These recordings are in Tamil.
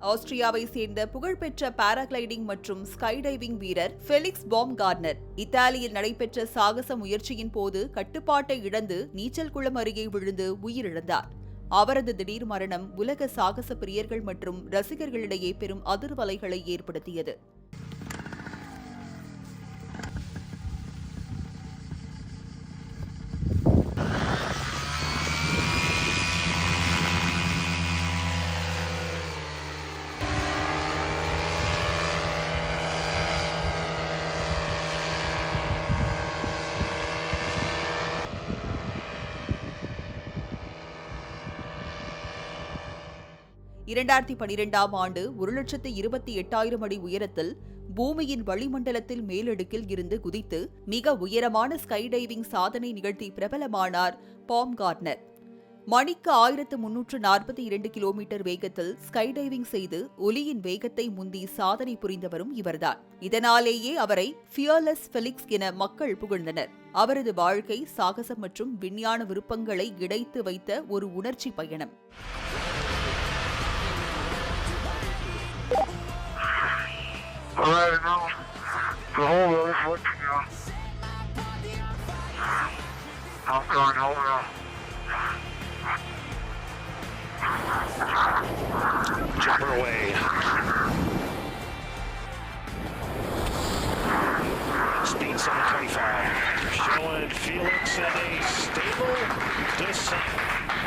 ஆஸ்திரியாவை சேர்ந்த புகழ்பெற்ற பாராகிளைடிங் மற்றும் ஸ்கைடைவிங் வீரர் ஃபெலிக்ஸ் பாம் கார்னர் இத்தாலியில் நடைபெற்ற சாகச முயற்சியின் போது கட்டுப்பாட்டை இழந்து நீச்சல் குளம் அருகே விழுந்து உயிரிழந்தார். அவரது திடீர் மரணம் உலக சாகச பிரியர்கள் மற்றும் ரசிகர்களிடையே பெரும் அதிர்வலைகளை ஏற்படுத்தியது. இரண்டாயிரத்தி பனிரெண்டாம் ஆண்டு ஒரு லட்சத்து இருபத்தி எட்டாயிரம் அடி உயரத்தில் பூமியின் வளிமண்டலத்தில் மேலடுக்கில் இருந்து குதித்து மிக உயரமான ஸ்கைடைவிங் சாதனை நிகழ்த்தி பிரபலமானார் பாம் கார்னர். மணிக்கு ஆயிரத்து முன்னூற்று நாற்பத்தி இரண்டு கிலோமீட்டர் வேகத்தில் ஸ்கைடைவிங் செய்து ஒலியின் வேகத்தை முந்தி சாதனை புரிந்தவரும் இவர்தான். இதனாலேயே அவரை ஃபியர்லெஸ் ஃபெலிக்ஸ் என மக்கள் புகழ்ந்தனர். அவரது வாழ்க்கை சாகசம் மற்றும் விஞ்ஞான விருப்பங்களை இணைத்து வைத்த ஒரு உணர்ச்சி பயணம். Is. I'm going over. Jumper away. Speed 725. Showing Felix in a stable descent.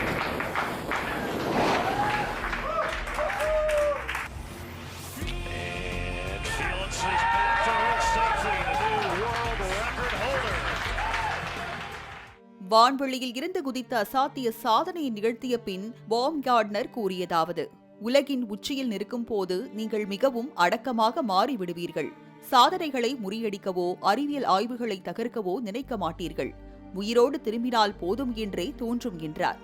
வான்வெளியில் இருந்து குதித்த அசாத்திய சாதனையை நிகழ்த்திய பின் பாம் கார்ட்னர் கூறியதாவது உலகின் உச்சியில் நிற்கும் போது நீங்கள் மிகவும் அடக்கமாக மாறிவிடுவீர்கள். சாதனைகளை முறியடிக்கவோ அறிவியல் ஆய்வுகளை தகர்க்கவோ நினைக்க மாட்டீர்கள். உயிரோடு திரும்பினால் போதும் என்றே தோன்றும் என்றார்.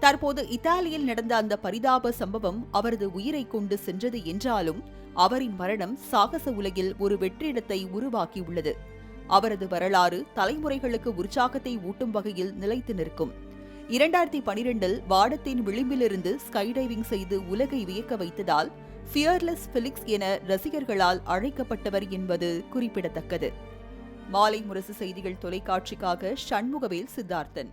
தற்போது இத்தாலியில் நடந்த அந்த பரிதாப சம்பவம் அவரது உயிரை கொண்டு சென்றது என்றாலும் அவரின் மரணம் சாகச உலகில் ஒரு வெற்றிடத்தை உருவாக்கியுள்ளது. அவரது வரலாறு தலைமுறைகளுக்கு உற்சாகத்தை ஊட்டும் வகையில் நிலைத்து நிற்கும். இரண்டாயிரத்தி பனிரெண்டில் வாடத்தின் விளிம்பிலிருந்து ஸ்கைடைவிங் செய்து உலகை வியக்க வைத்ததால் ஃபியர்லெஸ் பிலிக்ஸ் என ரசிகர்களால் அழைக்கப்பட்டவர் என்பது குறிப்பிடத்தக்கது. மாலை முரசு செய்திகள் தொலைக்காட்சிக்காக சண்முகவேல் சித்தார்த்தன்.